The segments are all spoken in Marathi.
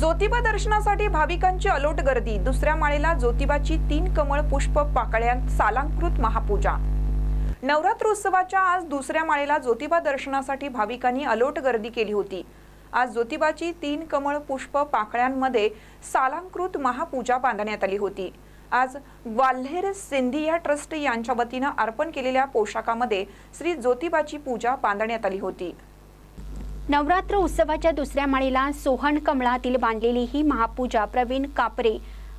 ज्योतिबा दर्शनासाठी भाविकांची अलोट गर्दी. दुसऱ्या माळेला ज्योतिबाची तीन कमळ पुष्प पाकळ्यात सालांकृत महापूजा. नवरात्रोत्सवाच्या आज दुसऱ्या माळेला ज्योतिबा दर्शनासाठी भाविकांनी अलोट गर्दी केली होती. आज ज्योतिबाची तीन कमळ पुष्प पाकळ्यांमध्ये सालांकृत महापूजा बांधण्यात आली होती. आज ग्वाल्हेर सिंधिया ट्रस्ट यांच्या वतीनं अर्पण केलेल्या पोशाखामध्ये श्री ज्योतिबाची पूजा बांधण्यात आली होती. नवरात्र उत्सवाच्या दुसऱ्या माळीला सोहन कमळातील बांधलेली ही महापूजा प्रवीण कापरे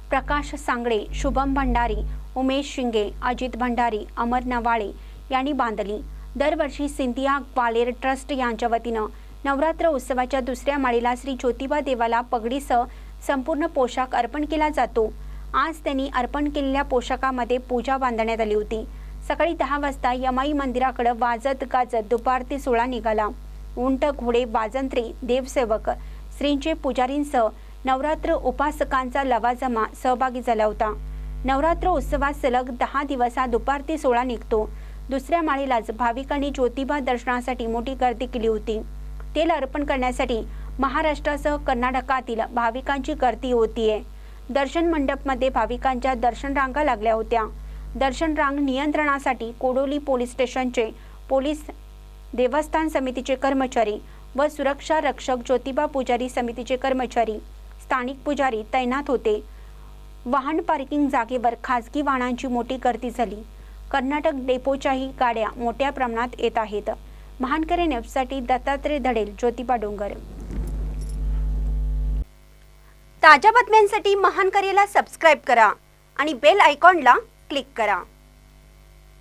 प्रकाश सांगळे शुभम भंडारी उमेश शिंगे अजित भंडारी अमर नवाळे यांनी बांधली. दरवर्षी सिंधिया ग्वालेर ट्रस्ट यांच्या वतीनं नवरात्र उत्सवाच्या दुसऱ्या माळीला श्री ज्योतिबा देवाला पगडीसह संपूर्ण पोशाख अर्पण केला जातो. आज त्यांनी अर्पण केलेल्या पोशाखामध्ये पूजा बांधण्यात आली होती. सकाळी दहा वाजता यमाई मंदिराकडे वाजत गाजत दुपार ते सोळा निघाला. उंट घोडे वाजंत्री देवसेवक श्रींचे पुजारींसह नवरात्र उपासकांचा लवाजमा सहभागी झाला होता. नवरात्र उत्सवात सलग दहा दिवस हा दुपार ते सोळा निघतो. दुसऱ्या माळीलाच भाविकांनी ज्योतिबा दर्शनासाठी मोठी गर्दी केली होती. तेल अर्पण करण्यासाठी महाराष्ट्रासह कर्नाटकातील भाविकांची गर्दी होतीये. दर्शन मंडपमध्ये भाविकांच्या दर्शन रांगा लागल्या होत्या. दर्शन रांग नियंत्रणासाठी कोडोली पोलीस स्टेशनचे पोलीस देवस्थान समितीचे कर्मचारी व सुरक्षा रक्षक ज्योतिबा पुजारी समितीचे कर्मचारी स्थानिक पुजारी तैनात होते. वाहन पार्किंग जागेवर खासगी वाहनांची मोठी गर्दी झाली. कर्नाटक डेपोच्याही गाड्या मोठ्या प्रमाणात येत आहेत. महानकरे नेपसाठी दत्तात्रय धडेल ज्योतिबा डोंगर. ताज्या बातम्यांसाठी महानकरेला सबस्क्राईब करा आणि बेल आयकॉनला क्लिक करा.